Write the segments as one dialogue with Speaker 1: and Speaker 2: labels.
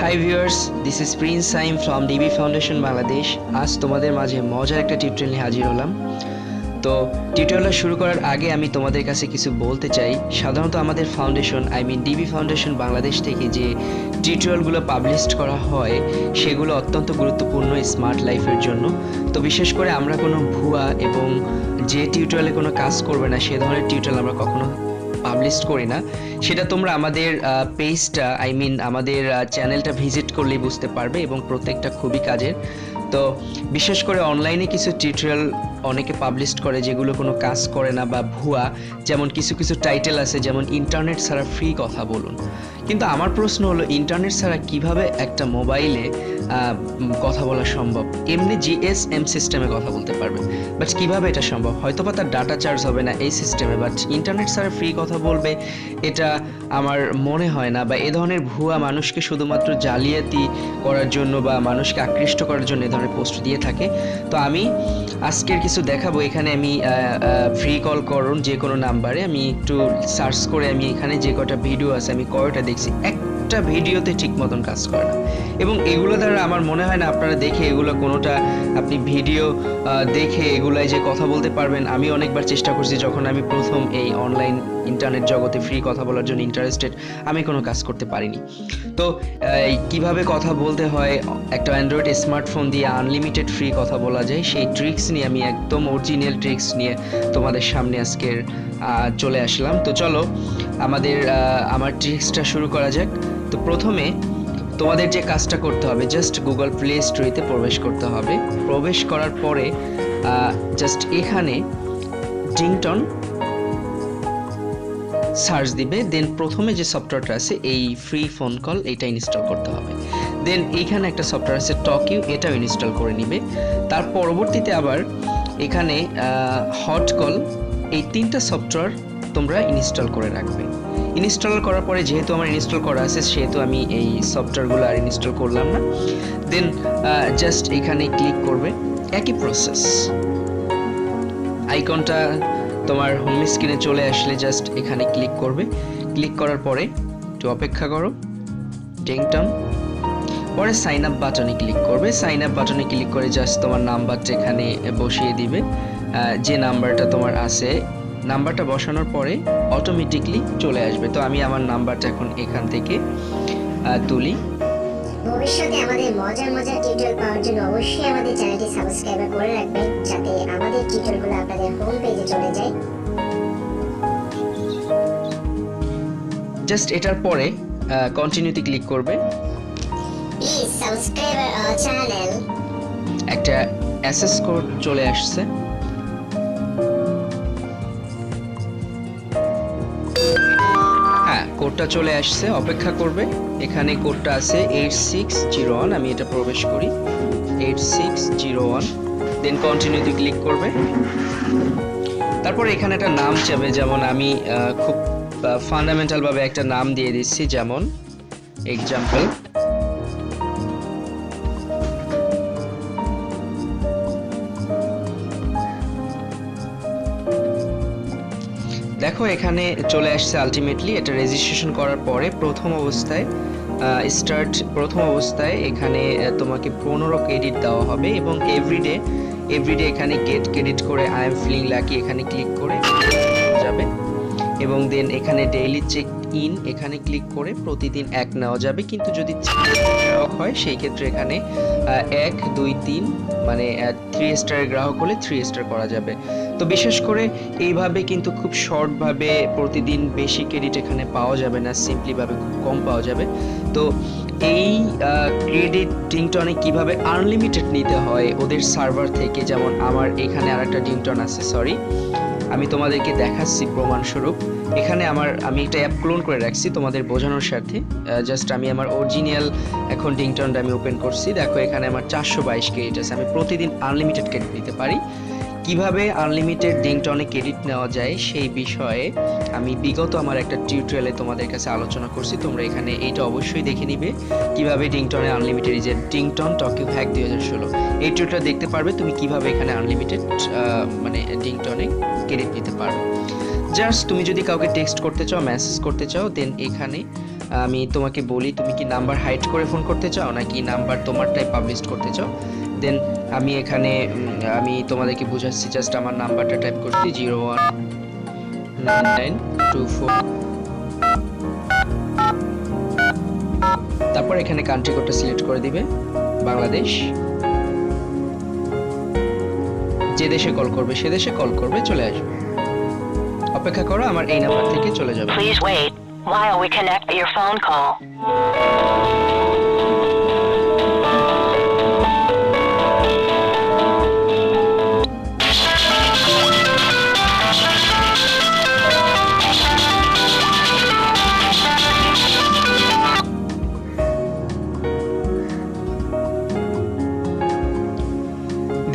Speaker 1: Hi viewers this is Prince Saim from DB foundation Bangladesh আজ তোমাদের মাঝে মজার একটা টিউটোরিয়াল নিয়ে হাজির হলাম। তো টিউটোরিয়ালটা শুরু করার আগে আমি তোমাদের কাছে কিছু বলতে চাই। সাধারণত আমাদের foundation I mean DB foundation Bangladesh থেকে যে টিউটোরিয়ালগুলো পাবলিশ করা হয়, সেগুলো অত্যন্ত গুরুত্বপূর্ণ স্মার্ট লাইফের জন্য। তো বিশেষ করে আমরা কোনো ভুয়া এবং যে টিউটোরিয়ালে কোনো কাজ করবে না, সে ধরনের টিউটোরিয়াল আমরা কখনো পাবলিশ করি না, সেটা তোমরা আমাদের পেজটা আই মিন আমাদের চ্যানেলটা ভিজিট করলেই বুঝতে পারবে এবং প্রত্যেকটা খুবই কাজের। তো বিশেষ করে অনলাইনে কিছু টিউটোরিয়াল অনেকে পাবলিশ করে যেগুলো কোনো কাজ করে না বা ভুয়া, যেমন কিছু কিছু টাইটেল আছে, যেমন ইন্টারনেট ছাড়া ফ্রি কথা বলুন। কিন্তু আমার প্রশ্ন হলো ইন্টারনেট ছাড়া কীভাবে একটা মোবাইলে কথা বলা সম্ভব? এমনি জিএসএম সিস্টেমে কথা বলতে পারবে বাট কীভাবে এটা সম্ভব? হয়তো বা তার ডাটা চার্জ হবে না এই সিস্টেমে বাট ইন্টারনেট ছাড়া ফ্রি কথা বলবে, এটা আমার মনে হয় না। বা এ ধরনের ভুয়া মানুষকে শুধুমাত্র জালিয়াতি করার জন্য বা মানুষকে আকৃষ্ট করার জন্য এ ধরনের পোস্ট দিয়ে থাকে। তো আমি আজকের কিছু দেখাবো। এখানে আমি ফ্রি কল করুন যে কোনো নাম্বারে আমি একটু সার্চ করে আমি এখানে যে কটা ভিডিও আছে, আমি কয়টা দেখছি, একটা ভিডিওতে ঠিক মতন কাজ করে না। এবং এগুলো দ্বারা আমার মনে হয় না আপনারা দেখে এগুলো কোনোটা আপনি ভিডিও দেখে এগুলাই যে কথা বলতে পারবেন, আমি অনেকবার চেষ্টা করছি যখন আমি প্রথম এই অনলাইন ইন্টারনেট জগতে ফ্রি কথা বলার জন্য ইন্টারেস্টেড আমি কোনো কাজ করতে পারিনি। তো কীভাবে কথা বলতে হয়, একটা অ্যান্ড্রয়েড স্মার্টফোন দিয়ে আনলিমিটেড ফ্রি কথা বলা যায়, সেই ট্রিক্স নিয়ে আমি একদম অরিজিনাল ট্রিক্স নিয়ে তোমাদের সামনে আজকের চলে আসলাম। তো চলো, আমাদের আমার ট্রিক্সটা শুরু করা যাক। তো প্রথমে তোমাদের যে কাজটা করতে হবে জাস্ট গুগল প্লে স্টোরিতে প্রবেশ করতে হবে। প্রবেশ করার পরে জাস্ট এখানে ডিংটন সার্চ দিবে দেন প্রথমে যে সফটওয়্যারটা আছে, এই ফ্রি ফোন কল এটা ইনস্টল করতে হবে। দেন এইখানে একটা সফটওয়্যার আছে টকিউ এটাও ইনস্টল করে নিবে। তার পরবর্তীতে আবার এখানে হট কল এই তিনটা সফটওয়্যার তোমরা ইনস্টল করে রাখবে। ইনস্টল করার পরে যেহেতু আমার ইনস্টল করা আছে, সেহেতু আমি এই সফটওয়্যারগুলো আর ইনস্টল করলাম না। দেন জাস্ট এখানে ক্লিক করবে। একই প্রসেস আইকনটা তোমার হোম স্ক্রিনে চলে আসলে জাস্ট এখানে ক্লিক করবে। ক্লিক করার পরে একটু অপেক্ষা করো। টেংটন পরে সাইন আপ বাটনে ক্লিক করবে। সাইন আপ বাটনে ক্লিক করে জাস্ট তোমার নাম্বারটা এখানে বসিয়ে দিবে। যে নাম্বারটা তোমার আছে নাম্বারটা বসানোর পরে অটোমেটিকলি চলে আসবে। তো আমি আমার নাম্বারটা এখন এখান থেকে তুলি।
Speaker 2: ভবিষ্যতে আমাদের মজার মজার টিউটোরিয়াল পাওয়ার জন্য অবশ্যই আমাদের চ্যানেলটি সাবস্ক্রাইব করে রাখবেন যাতে আমাদের টিউটোরিয়ালগুলো আপনাদের হোম পেজে চলে যায়।
Speaker 1: জাস্ট এটার পরে কন্টিনিউতে ক্লিক করবে।
Speaker 2: প্লিজ সাবস্ক্রাইব আওয়ার চ্যানেল
Speaker 1: একটা অ্যাসেস কোড চলে আসছে। কোডটা চলে আসছে, অপেক্ষা করবে। এখানে কোডটা আছে এইট সিক্স জিরো ওয়ান আমি এটা প্রবেশ করি। Eight six zero one then কন্টিনিউতে ক্লিক করবে। তারপর এখানে একটা নাম চাবে যেমন আমি খুব ফান্ডামেন্টালভাবে একটা নাম দিয়ে দিচ্ছি, যেমন এক্সাম্পল দেখো, এখানে চলে আসছে আলটিমেটলি এটা রেজিস্ট্রেশন করার পরে প্রথম অবস্থায় স্টার্ট প্রথম অবস্থায় এখানে তোমাকে পনেরো ক্রেডিট দেওয়া হবে এবং এভরিডে এভরিডে এখানে গেট ক্রেডিট করে আই এম ফিলিং লাকি এখানে ক্লিক করে। এবং দেন এখানে ডেইলি চেক ইন এখানে ক্লিক করে প্রতিদিন এক নেওয়া যাবে। কিন্তু যদি হয়, সেই ক্ষেত্রে এখানে এক, দুই, তিন মানে থ্রি স্টারের গ্রাহক হলে থ্রি স্টার করা যাবে। তো বিশেষ করে এইভাবে কিন্তু খুব শর্টভাবে প্রতিদিন বেশি ক্রেডিট এখানে পাওয়া যাবে না সিম্পলিভাবে খুব কম পাওয়া যাবে। তো এই ক্রেডিট ডিংটনে কীভাবে আনলিমিটেড নিতে হয়, ওদের সার্ভার থেকে, যেমন আমার এখানে আরেকটা ডিংটন আছে সরি আমি তোমাদেরকে দেখাচ্ছি প্রমাণস্বরূপ। এখানে আমার, আমি একটা অ্যাপ ক্লোন করে রাখছি তোমাদের বোঝানোর স্বার্থে জাস্ট আমি আমার অরিজিনাল এখন ডিংটনটা আমি ওপেন করছি। দেখো এখানে আমার চারশো বাইশ ক্রেডিট আছে। আমি প্রতিদিন আনলিমিটেড ক্রেডিট নিতে পারি। কীভাবে আনলিমিটেড ডিংটনে ক্রেডিট নেওয়া যায় সেই বিষয়ে আমি বিগত আমার একটা টিউটোরিয়ালে তোমাদের কাছে আলোচনা করছি। তোমরা এখানে এইটা অবশ্যই দেখে নিবে। কীভাবে ডিংটনে আনলিমিটেড যে ডিংটন টকিউ হ্যাক দুই হাজার ষোলো। এই টিউটোরিয়াল দেখতে পারবে তুমি কীভাবে এখানে আনলিমিটেড মানে ডিংটনে ক্রেডিট নিতে পারবে জাস্ট তুমি যদি কাউকে টেক্সট করতে চাও মেসেজ করতে চাও দেন এখানে আমি তোমাকে বলি তুমি কি নাম্বার হাইড করে ফোন করতে চাও, নাকি নাম্বার তোমারটাই পাবলিশ করতে চাও। দেন, আমি এখানে আমি তোমাদেরকে বুঝাচ্ছি জাস্ট আমার নাম্বারটা টাইপ করছি zero one nine nine two four তারপর এখানে কান্ট্রি কোডটা সিলেক্ট করে দিবে, বাংলাদেশ। যে দেশে কল করবে, সে দেশে কল করবে, চলে আসবে। অপেক্ষা করো, আমার এই নাম্বার থেকে চলে যাবে।
Speaker 3: Please wait while we connect your phone call.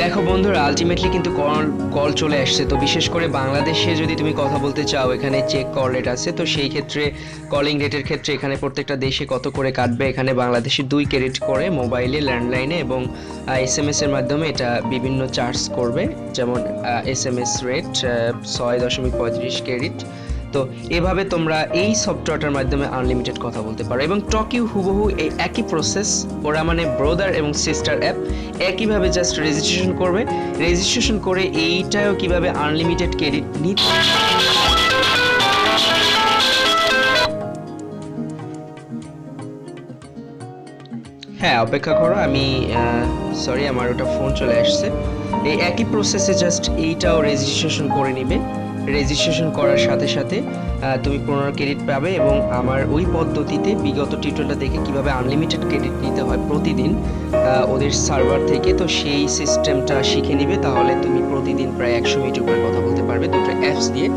Speaker 1: দেখো বন্ধুরা আলটিমেটলি কিন্তু কল কল চলে আসছে। তো বিশেষ করে বাংলাদেশে যদি তুমি কথা বলতে চাও, এখানে চেক কল রেট আছে। তো সেই ক্ষেত্রে কলিং রেটের ক্ষেত্রে এখানে প্রত্যেকটা দেশে কত করে কাটবে? এখানে বাংলাদেশে দুই ক্রেডিট করে মোবাইলে ল্যান্ডলাইনে এবং এস এম এর মাধ্যমে এটা বিভিন্ন চার্জ করবে। যেমন এস এম এস রেট ছয় দশমিক পঁয়ত্রিশ ক্রেডিট তো এভাবে তোমরা এই সফটওয়্যারটার মাধ্যমে আনলিমিটেড কথা বলতে পারো এবং টকিউ হুবহু এই একই প্রসেস ওরা মানে ব্রদার এবং সিস্টার অ্যাপ একইভাবে জাস্ট রেজিস্ট্রেশন করবে। রেজিস্ট্রেশন করে এইটাও কীভাবে আনলিমিটেড ক্রেডিট নিতে হ্যাঁ অপেক্ষা করো, আমি সরি আমার ওটা ফোন চলে আসছে। এই একই প্রসেসে জাস্ট এইটাও রেজিস্ট্রেশন করে নিবে। রেজিস্ট্রেশন করার সাথে সাথে তুমি পনেরো ক্রেডিট পাবে এবং আমার ওই পদ্ধতিতে বিগত টিউটোরিয়ালটা দেখে কীভাবে আনলিমিটেড ক্রেডিট নিতে হয় প্রতিদিন ওদের সার্ভার থেকে, তো সেই সিস্টেমটা শিখে নিবে, তাহলে তুমি প্রতিদিন প্রায় একশো মিনিট উপরে কথা বলতে পারবে দুটো অ্যাপস দিয়ে।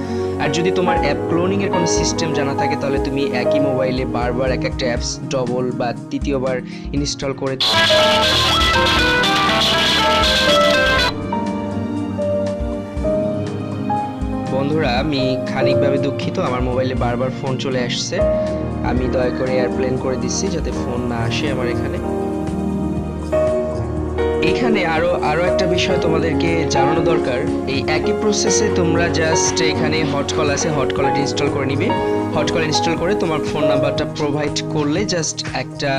Speaker 1: আর যদি তোমার অ্যাপ ক্লোনিংয়ের কোনো সিস্টেম জানা থাকে, তাহলে তুমি একই মোবাইলে বারবার এক একটা অ্যাপস ডবল বা তৃতীয়বার ইনস্টল করে বন্ধুরা, আমি খানিকভাবে দুঃখিত। আমার মোবাইলে বারবার ফোন চলে আসছে। আমি দয়া করে এয়ারপ্লেন করে দিচ্ছি যাতে ফোন না আসে আমার এখানে। এখানে আরও আরও একটা বিষয় তোমাদেরকে জানানো দরকার। এই একই প্রসেসে তোমরা জাস্ট এখানে হট কল আছে হট কলটা ইনস্টল করে নিবে। হট কল ইনস্টল করে তোমার ফোন নাম্বারটা প্রোভাইড করলে জাস্ট একটা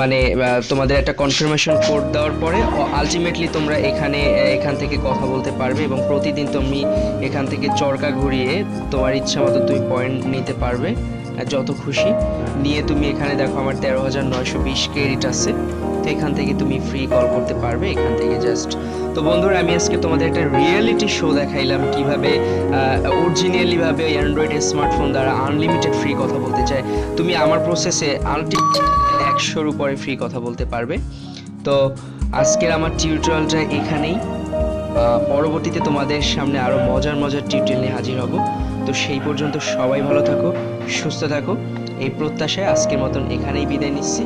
Speaker 1: মানে তোমাদের একটা কনফার্মেশন কোড দেওয়ার পরে আলটিমেটলি তোমরা এখানে, এখান থেকে কথা বলতে পারবে এবং প্রতিদিন তুমি এখান থেকে চরকা ঘুরিয়ে তোমার ইচ্ছা মতো তুমি পয়েন্ট নিতে পারবে যত খুশি। নিয়ে তুমি এখানে দেখো আমার তেরো হাজার নয়শো বিশ ক্রেডিট আছে। তো এখান থেকে তুমি ফ্রি কল করতে পারবে, এখান থেকে জাস্ট তো বন্ধুরা আমি আজকে তোমাদের একটা রিয়েলিটি শো দেখাইলাম কীভাবে অরিজিনালি ভাবে অ্যান্ড্রয়েড স্মার্টফোন দ্বারা আনলিমিটেড ফ্রি কথা বলতে চায়। তুমি আমার প্রসেসে আলটিমেট একশোর উপরে ফ্রি কথা বলতে পারবে। তো আজকের আমার টিউটোরিয়ালটা এখানেই। পরবর্তীতে তোমাদের সামনে আরও মজার মজার টিউটোরিয়াল নিয়ে হাজির হব। তো সেই পর্যন্ত সবাই ভালো থাকো, সুস্থ থাকো। এই প্রত্যাশায় আজকের মতন এখানেই বিদায় নিচ্ছি।